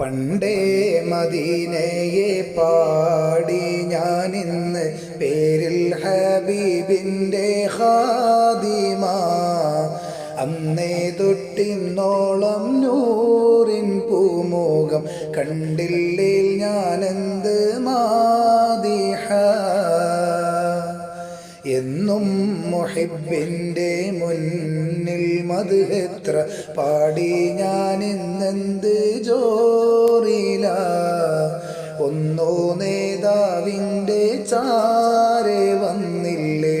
പണ്ടേ മദീനയെ പാടി ഞാനിന്ന് പേരിൽ ഹബീബിന്റെ ഹാദിമ അന്നേ തൊട്ടിന്നോളം നൂറിൻ പൂമുഖം കണ്ടില്ലേ ഞാനെന്ത് മാതിഹ എന്നും മുഹിബിന്റെ മുന്നിൽ മധുഹെത്ര പാടി ഞാൻ ഇന്നെന്ത് ജോറില? ഒന്നോ നേതാവിന്റെ ചാരെ വന്നില്ലേ?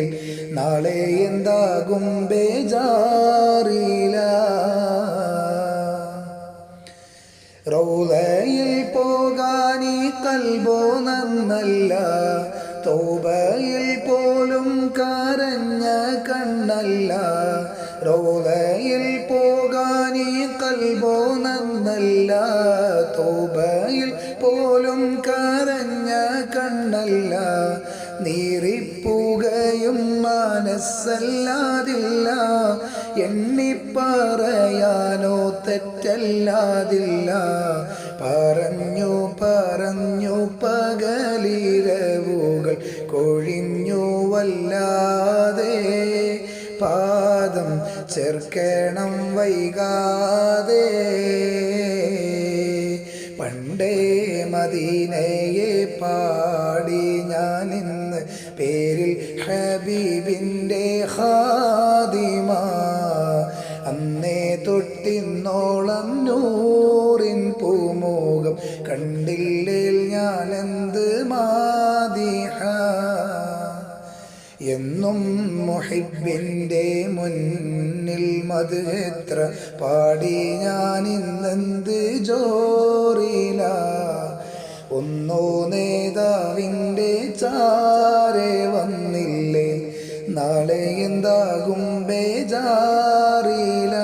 നാളെ എന്താകും ബേജാറില? റൗലയിൽ പോകാനീ കൽബോ നന്നല്ല തോബയിൽ പോലും കരഞ്ഞ കണ്ണല്ല. റൗലയിൽ പോകാനീ കൽബോ നന്നല്ല. തോബയിൽ പോലും കരഞ്ഞ കണ്ണല്ല. നീറിപ്പുകയും മനസ്സല്ലാതില്ല. എണ്ണിപ്പറയാനോ തെറ്റല്ലാതില്ല. പറഞ്ഞു പറഞ്ഞു പകലിരവുകൾ കൊഴിഞ്ഞു വല്ലാതെ പാദം ചേർക്കണം വൈകാതെ. പണ്ടേ മദീനയെ പാടി ഞാൻ ഇന്ന് പേരിൽ ഹബീബിന്റെ ഹാദിമ അന്നേ തൊട്ടിന്നോളം നൂറിൻ പൂമുഖം കണ്ടില്ലേ ഞാനെന്ത് മാതിഹ എന്നും മുഹിബിന്റെ മുന്നിൽ മത് എത്ര പാടി ഞാൻ ഇന്നെന്ത് ജോറില? ഒന്നോ നേതാവിന്റെ ചാരെ വന്നില്ലേ? നാളെ എന്താകും ബേജാറില?